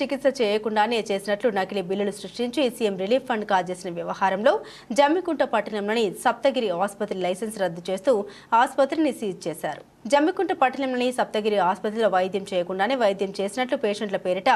చికిత్స చేయకుండానే చేసినట్లు నకిలీ బిల్లులు సృష్టించి సీఎం రిలీఫ్ ఫండ్ కాజేసిన వ్యవహారంలో జమ్మికుంట పట్టణంలోని సప్తగిరి ఆసుపత్రి లైసెన్స్ రద్దు చేస్తూ ఆసుపత్రిని సీజ్ చేశారు. జమ్మికుంట పట్టణంలోని సప్తగిరి ఆసుపత్రిలో వైద్యం చేయకుండానే వైద్యం చేసినట్లు పేషెంట్ల పేరిట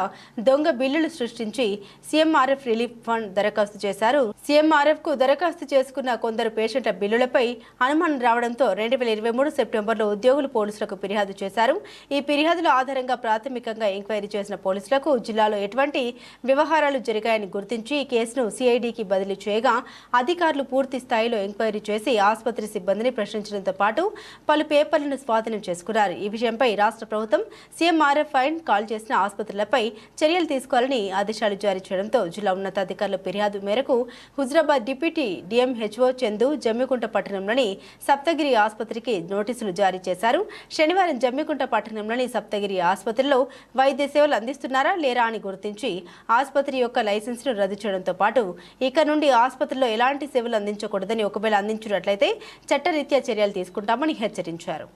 దొంగ బిల్లులు సృష్టించి సీఎంఆర్ఎఫ్ రిలీఫ్ ఫండ్ దరఖాస్తు చేశారు. సీఎంఆర్ఎఫ్కు దరఖాస్తు చేసుకున్న కొందరు పేషెంట్ల బిల్లులపై అనుమానం రావడంతో రెండు వేల ఇరవై మూడు సెప్టెంబర్లో ఉద్యోగులు పోలీసులకు ఫిర్యాదు చేశారు. ఈ ఫిర్యాదుల ఆధారంగా ప్రాథమికంగా ఎంక్వైరీ చేసిన పోలీసులకు జిల్లాలో ఎటువంటి వ్యవహారాలు జరిగాయని గుర్తించి ఈ కేసును సిఐడికి బదిలీ చేయగా అధికారులు పూర్తి స్థాయిలో ఎంక్వైరీ చేసి ఆసుపత్రి సిబ్బందిని ప్రశ్నించడంతో పాటు పలు పేపర్లను స్వాధీనం చేసుకున్నారు. ఈ విషయంపై రాష్ట్ర ప్రభుత్వం సీఎంఆర్ఎఫ్ ఫైన్ కాల్ చేసిన ఆసుపత్రులపై చర్యలు తీసుకోవాలని ఆదేశాలు జారీ చేయడంతో జిల్లా ఉన్నతాధికారుల ఫిర్యాదు మేరకు హుజరాబాద్ డిప్యూటీ డిఎంహెచ్ఓ చందు జమ్మికుంట పట్టణంలోని సప్తగిరి ఆసుపత్రికి నోటీసులు జారీ చేశారు. శనివారం జమ్మికుంట పట్టణంలోని సప్తగిరి ఆసుపత్రిలో వైద్య సేవలు అందిస్తున్నారా లేరా అని గుర్తించి ఆసుపత్రి యొక్క లైసెన్స్ను రద్దు చేయడంతో పాటు ఇక నుండి ఆసుపత్రిలో ఎలాంటి సేవలు అందించకూడదని ఒకవేళ అందించినట్లయితే చట్టరీత్యా చర్యలు తీసుకుంటామని హెచ్చరించారు.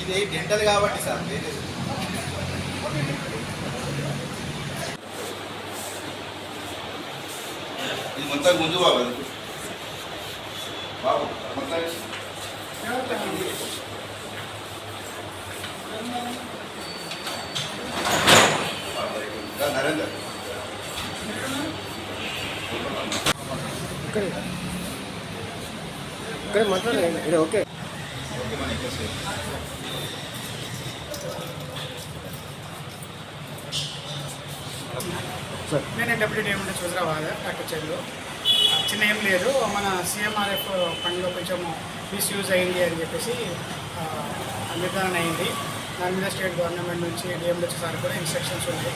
ఇది? డెంటల్ కాబట్టి సార్ వేరే ఇది మొత్తం ముందు బాబు బాబు మొత్తం ఇక్కడ ఇక్కడ మాట్లాడండి ఇది ఓకే ఓకే మన ఇక్కడ సేమ్. సార్ నేను డెప్యూటీ ఏమంటే హుజరాబాద్ డాక్టర్ చంద్రు వచ్చిన ఏం లేదు. మన సీఎంఆర్ఎఫ్ ఫండ్లో కొంచెం మిస్యూజ్ అయింది అని చెప్పేసి నిర్ధారణ అయింది. దాని మీద స్టేట్ గవర్నమెంట్ నుంచి డిఎంహెచ్ సార్ కూడా ఇన్స్ట్రక్షన్స్ ఉన్నాయి.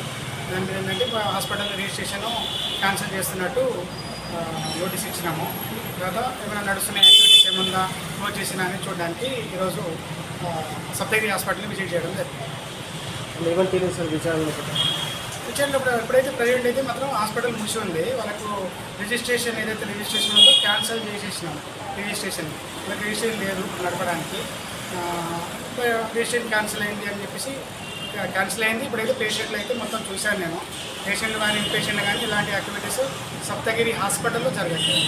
దాని మీద ఏంటంటే మా హాస్పిటల్ రిజిస్ట్రేషన్ క్యాన్సిల్ చేస్తున్నట్టు నోటీస్ ఇచ్చినాము. తర్వాత ఏమైనా నడుస్తున్న యాక్టివిటీస్ ఏమన్నా క్లోజ్ చేసినా అని చూడడానికి ఈరోజు సప్తగిరి హాస్పిటల్ని విజిట్ చేయడం జరిగింది. ఏమని తెలియదు సార్ విచారణ కిచెన్లో ఇప్పుడు ఎప్పుడైతే ప్రజెంట్ అయితే మాత్రం హాస్పిటల్ మూసి ఉంది. వాళ్ళకు రిజిస్ట్రేషన్ ఏదైతే రిజిస్ట్రేషన్ ఉందో క్యాన్సిల్ చేసేసినాం. రిజిస్ట్రేషన్ వాళ్ళకి రిజిస్ట్రేషన్ లేదు నడపడానికి. రిజిస్ట్రేషన్ క్యాన్సిల్ అయింది అని చెప్పేసి క్యాన్సిల్ అయింది. ఇప్పుడైతే పేషెంట్లు అయితే మొత్తం చూశాను నేను. పేషెంట్లు కానీ పేషెంట్లు కానీ ఇలాంటి యాక్టివిటీస్ సప్తగిరి హాస్పిటల్లో జరగట్లేదు.